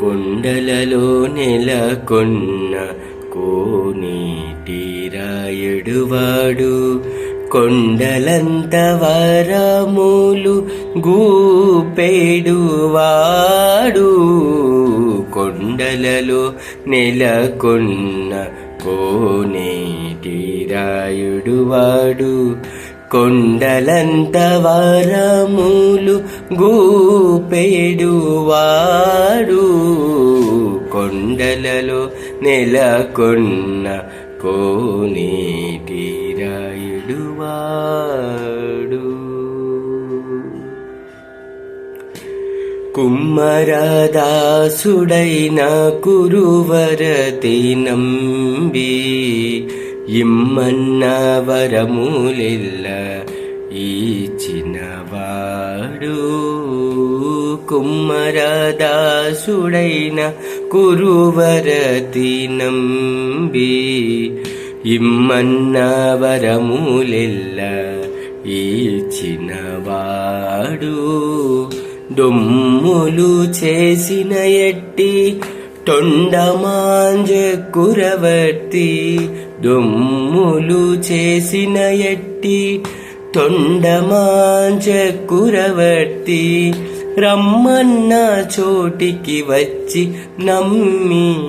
కొండలలో నెలకొన్న కోనేటి రాయుడువాడు కొండలంత వరములు గూపేడువాడు. కొండలలో నెలకొన్న కోనేటి రాయుడువాడు కొండలంత వరములు గూపేడువాడు. కొండలలో నెలకొన్న కోనేటి రాయుడువాడు. కుమ్మరదాసుడైన కురువరతి నంబి ఇమ్మన్న వరములిల్ల ఈచినవాడు కుమ్మరదాసుడైన కురువరతి నంబి ఇమ్మన్న వరములెల్ల ఈచినవాడు దొమ్ములు చేసిన ఎట్టి తొండమాంజ కురవర్తి దొమ్ములు చేసిన ఎట్టి తొండమాంజ కురవర్తి రమ్మన్న చోటికి వచ్చి నమ్మినవాడు.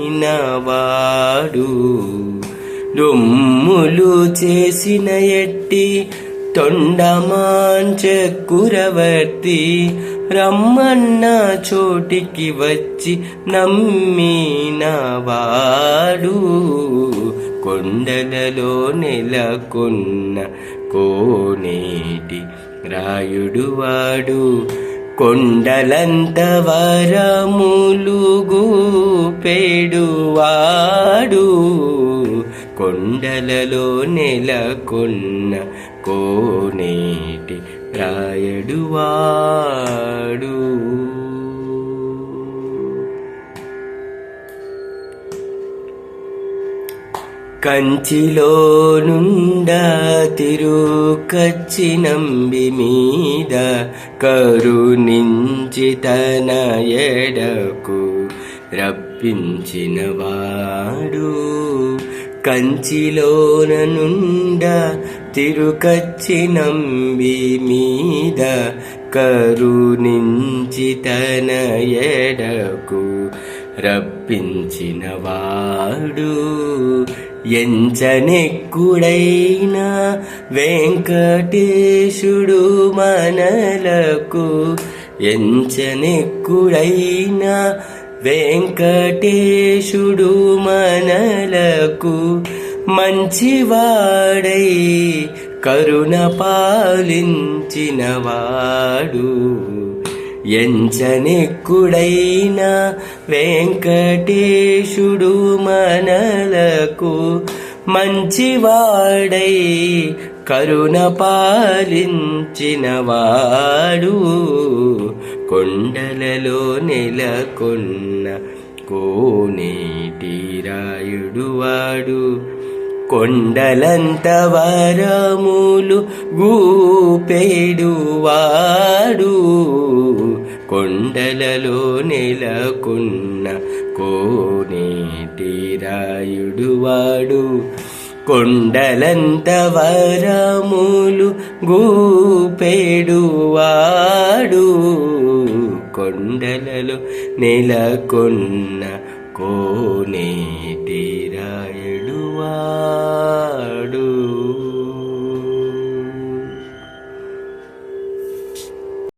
రొమ్ములు చేసిన ఎట్టి తొండమాంచ కురవర్తి రమ్మన్న చోటికి వచ్చి నమ్మినవాడు. కొండలలో నెలకొన్న కోనేటి రాయుడు వాడు కొండలంత వరములుగు పెడువాడు. కొండలలో నెలకొన్న కోనేటి రాయడువాడు. కంచిలో నుండ తిరుకచ్చి నంబి మీద కరుణించి తన ఎడకు రప్పించినవాడు. కంచిలోన నుండ తిరుకచ్చి నంబి మీద కరుణించి తన ఎడకు రప్పించినవాడు. ఎంచనెక్కుడైన వెంకటేశుడు మనలకు. ఎంచనెక్కుడైన వెంకటేశుడు మనలకు. మంచివాడై కరుణ పాలించినవాడు. ఎంచనెక్కుడైన వెంకటేశుడు మనలకు మంచివాడై కరుణ పాలించినవాడు కొండలలో నెలకొన్న కోనేటి రాయుడువాడు కొండలంత వరములు గూపెడువాడు కొండలలో నెలకున్న కోనేటి రాయుడువాడు. కొండలంత వరములు గూపేడువాడు. కొండలలో నెలకొన్న కోనేటి రాయుడు